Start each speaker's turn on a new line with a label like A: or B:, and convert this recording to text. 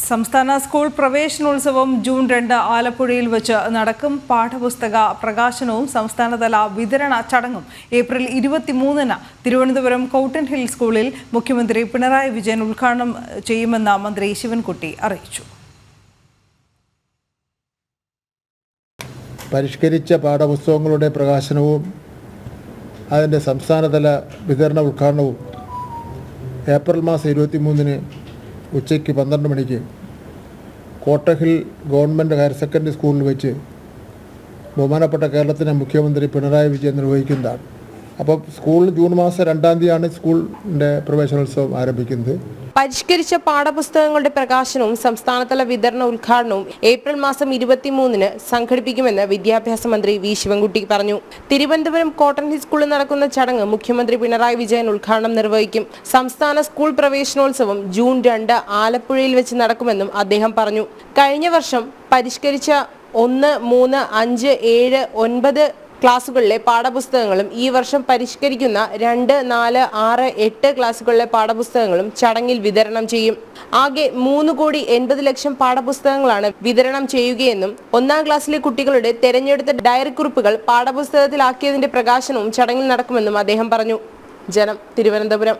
A: സംസ്ഥാന സ്കൂൾ പ്രവേശനോത്സവം ജൂൺ രണ്ട് ആലപ്പുഴയിൽ വെച്ച് നടക്കും. പാഠപുസ്തക പ്രകാശനവും സംസ്ഥാനതല വിതരണ ചടങ്ങും ഏപ്രിൽ ഇരുപത്തിമൂന്നിന് തിരുവനന്തപുരം കൗട്ടൻ ഹിൽ സ്കൂളിൽ മുഖ്യമന്ത്രി പിണറായി വിജയൻ ഉദ്ഘാടനം ചെയ്യുമെന്ന് മന്ത്രി ശിവൻകുട്ടി അറിയിച്ചു.
B: പരിഷ്കരിച്ച പാഠപുസ്തകങ്ങളുടെ പ്രകാശനവും അതിന്റെ സംസ്ഥാനതല വിതരണ ഉദ്ഘാടനവും ഏപ്രിൽ മാസം ഇരുപത്തി മൂന്നിന് ഉച്ചയ്ക്ക് പന്ത്രണ്ട് മണിക്ക് കോട്ടഹിൽ ഗവൺമെന്റ് ഹയർ സെക്കൻഡറി സ്കൂളിൽ വെച്ച് ബഹുമാനപ്പെട്ട കേരളത്തിലെ മുഖ്യമന്ത്രി പിണറായി വിജയൻ നിർവഹിക്കുന്നതാണ്. അപ്പോൾ സ്കൂൾ ജൂൺ മാസം രണ്ടാം തീയതിയാണ് സ്കൂളിന്റെ പ്രവേശനോത്സവം ആരംഭിക്കുന്നത്.
C: പരിഷ്കരിച്ച പാഠപുസ്തകങ്ങളുടെ പ്രകാശനവും സംസ്ഥാനതല വിതരണ ഉദ്ഘാടനവും ഏപ്രിൽ മാസം ഇരുപത്തിമൂന്നിന് സംഘടിപ്പിക്കുമെന്ന് വിദ്യാഭ്യാസ മന്ത്രി വി. ശിവൻകുട്ടി പറഞ്ഞു. തിരുവനന്തപുരം കോട്ടൺ ഹിൽ സ്കൂളിൽ നടക്കുന്ന ചടങ്ങ് മുഖ്യമന്ത്രി പിണറായി വിജയൻ ഉദ്ഘാടനം നിർവഹിക്കും. സംസ്ഥാന സ്കൂൾ പ്രവേശനോത്സവം ജൂൺ രണ്ട് ആലപ്പുഴയിൽ വെച്ച് നടക്കുമെന്നും അദ്ദേഹം പറഞ്ഞു. കഴിഞ്ഞ വർഷം പരിഷ്കരിച്ച ഒന്ന് മൂന്ന് അഞ്ച് ഏഴ് ഒൻപത് ക്ലാസുകളിലെ പാഠപുസ്തകങ്ങളും ഈ വർഷം പരിഷ്കരിക്കുന്ന രണ്ട് നാല് ആറ് എട്ട് ക്ലാസുകളിലെ പാഠപുസ്തകങ്ങളും ചടങ്ങിൽ വിതരണം ചെയ്യും. ആകെ മൂന്ന് കോടി എൺപത് ലക്ഷം പാഠപുസ്തകങ്ങളാണ് വിതരണം ചെയ്യുകയെന്നും ഒന്നാം ക്ലാസ്സിലെ കുട്ടികളുടെ തെരഞ്ഞെടുത്ത ഡയറി കുറിപ്പുകൾ പാഠപുസ്തകത്തിലാക്കിയതിന്റെ പ്രകാശനവും ചടങ്ങിൽ നടക്കുമെന്നും അദ്ദേഹം പറഞ്ഞു. ജനം തിരുവനന്തപുരം.